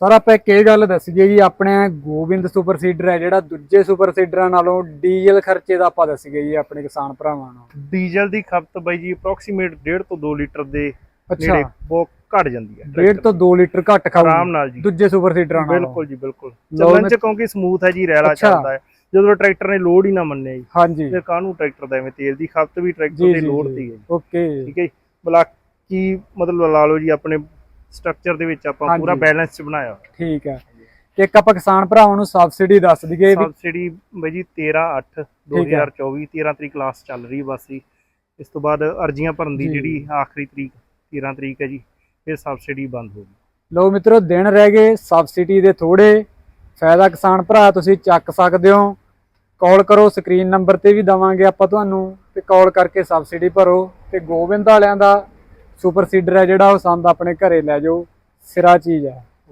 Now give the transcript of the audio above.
Sir ਆਪਾਂ ਇੱਕ ਇਹ ਗੱਲ ਦੱਸੀਏ ਜੀ ਆਪਣੇ ਗੋਬਿੰਦ ਸੁਪਰ ਸੀਡਰ ਹੈ ਜਿਹੜਾ ਦੂਜੇ ਸੁਪਰ ਸੀਡਰਾਂ ਨਾਲੋਂ ਡੀਜ਼ਲ ਖਰਚੇ ਦਾ ਆਪਾਂ ਦੱਸੀਏ ਜੀ ਆਪਣੇ ਕਿਸਾਨ ਭਰਾਵਾਂ ਨੂੰ ਡੀਜ਼ਲ ਦੀ ਖਪਤ ਬਾਈ ਜੀ ਅਪਰੋਕਸੀਮੇਟ 1.5 ਤੋਂ 2 ਲੀਟਰ ਦੇ ਅੱਛਾ। ਬਹੁਤ ਘਟ ਜਾਂਦੀ ਹੈ। ਡੇਢ ਤੋਂ 2 ਲੀਟਰ ਘੱਟ ਖਾਊ ਆਰਾਮ ਨਾਲ ਜੀ। ਦੂਜੇ ਸੁਪਰ ਸੀਡਰਾਂ ਨਾਲੋਂ। ਬਿਲਕੁਲ ਜੀ ਬਿਲਕੁਲ। ਚੱਲਣ ਚ ਕਿਉਂਕਿ ਸਮੂਥ ਹੈ ਜੀ ਰੈਲਾ। ਚੱਲਦਾ ਹੈ। ਜਦੋਂ ਟਰੈਕਟਰ ਨੇ ਲੋਡ ਹੀ ਨਾ ਮੰਨੇ ਜੀ ਹਾਂਜੀ। ਫਿਰ ਕਾਹਨੂੰ ਟਰੈਕਟਰ ਦਾ ਐਵੇਂ ਤੇਲ ਦੀ ਖਪਤ ਵੀ ਟਰੈਕਟਰ ਤੇ ਲੋਡ। ਦੀ ਹੈ ਜੀ। ਓਕੇ। ਠੀਕ ਹੈ ਜੀ। ਬਾਕੀ ਮਤਲਬ ਲਾ ਲਓ ਜੀ ਆਪਣੇ ਸਟਰਕਚਰ ਦੇ ਵਿੱਚ ਆਪਾਂ। ਪੂਰਾ ਬੈਲੈਂਸ ਚ ਬਣਾਇਆ। ਠੀਕ ਹੈ। ਤੇ ਇੱਕ ਆਪਾਂ ਕਿਸਾਨ ਭਰਾਵਾਂ ਨੂੰ ਸਬਸਿਡੀ ਦੱਸ ਦਈਏ ਵੀ ਸਬਸਿਡੀ ਬਾਈ ਜੀ 13 8 2024 13 ਤਰੀਕ ਕਲਾਸ ਚੱਲ ਰਹੀ ਬਸ ਜੀ। ਇਸ ਤੋਂ ਬਾਅਦ ਅਰਜ਼ੀਆਂ ਭਰਨ ਦੀ। ਜਿਹੜੀ ਆਖਰੀ ਤਰੀਕ 13 ਤਰੀਕ ਹੈ ਜੀ ਫਿਰ ਸਬਸਿਡੀ ਬੰਦ ਹੋ ਗਈ। ਲੋ ਮਿੱਤਰੋ ਦਿਨ ਰਹਿ ਗਏ ਸਬਸਿਡੀ ਦੇ ਥੋੜੇ। ਫਾਇਦਾ ਕਿਸਾਨ ਭਰਾ ਤੁਸੀਂ ਚੱਕ ਸਕਦੇ ਹੋ। ਕਾਲ ਕਰੋ ਸਕਰੀਨ ਨੰਬਰ ਤੇ ਵੀ ਦਵਾਂਗੇ ਆਪਾਂ ਤੁਹਾਨੂੰ। ਤੇ ਕਾਲ ਕਰਕੇ ਸਬਸਿਡੀ ਭਰੋ। ਤੇ ਗੋਬਿੰਦ ਵਾਲਿਆਂ ਦਾ ਸੁਪਰ ਸੀਡਰ ਹੈ ਜਿਹੜਾ ਉਹ ਸੰਦ ਆਪਣੇ ਘਰੇ ਲੈ ਜਾਓ ਸਿਰਾ ਚੀਜ਼ ਹੈ।